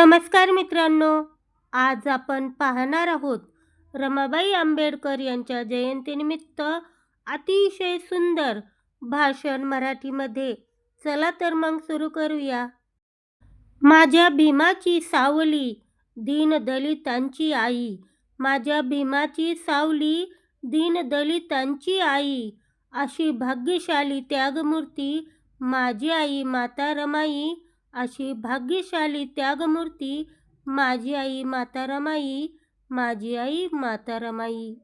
नमस्कार मित्रांनो आज आपण पाहणार आहोत रमाबाई आंबेडकर यांच्या जयंतीनिमित्त अतिशय सुंदर भाषण मराठीमध्ये. चला तर मग सुरू करूया. माझ्या भीमाची सावली दीन दलितांची आई. माझ्या भीमाची सावली दीन दलितांची आई. अशी भाग्यशाली त्यागमूर्ती माझी आई माता रमाई. अशी भाग्यशाली त्यागमूर्ती माझी आई माता रमाई माझी आई माता रमाई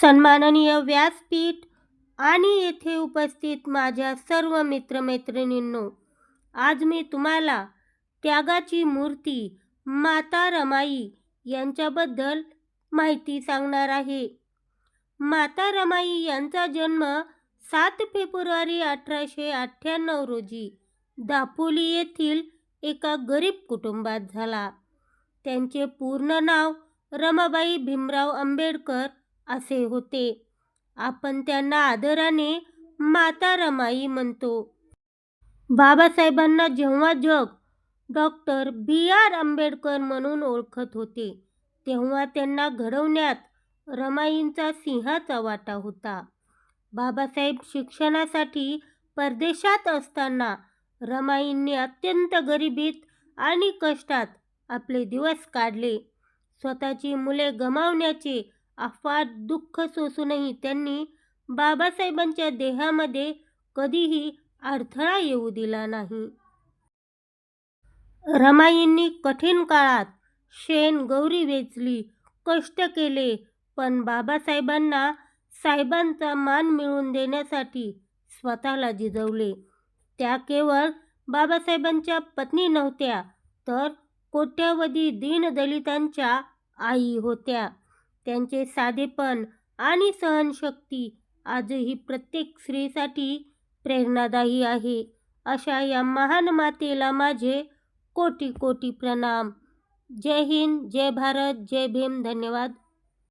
सन्माननीय व्यासपीठ आणि येथे उपस्थित माझ्या सर्व मित्रमैत्रिणींनो आज मी तुम्हाला त्यागाची मूर्ती माता रमाई यांच्याबद्दल माहिती सांगणार आहे. माता रमाई यांचा जन्म सात फेब्रुवारी अठराशे अठ्ठ्याण्णव रोजी दापोली येथील एका गरीब कुटुंबात झाला. त्यांचे पूर्ण नाव रमाबाई भीमराव आंबेडकर असे होते. आपण त्यांना आदराने माता रमाई म्हणतो. बाबासाहेबांना जेव्हा जग डॉक्टर बी आर आंबेडकर म्हणून ओळखत होते तेव्हा त्यांना घडवण्यात रमाईंचा सिंहाचा वाटा होता. बाबासाहेब शिक्षणासाठी परदेशात असताना रमाईंनी अत्यंत गरिबीत आणि कष्टात आपले दिवस काढले. स्वतःची मुले गमावण्याचे अफाट दुःख सोसूनही त्यांनी बाबासाहेबांच्या देहामध्ये कधीही अडथळा येऊ दिला नाही. रमाईंनी कठीण काळात शेण गौरी वेचली कष्ट केले पण बाबासाहेबांना साहेबांचा मान मिळवून देण्यासाठी स्वतःला जिजवले. त्या केवळ बाबासाहेबांच्या पत्नी नव्हत्या तर कोट्यावधी दीनदलितांच्या आई होत्या. त्यांचे साधेपण आणि सहनशक्ती आजही प्रत्येक स्त्रीसाठी प्रेरणादायी आहे अशा या महान मातेला माझे कोटी कोटी प्रणाम. जय हिंद जय भारत जय भीम. धन्यवाद.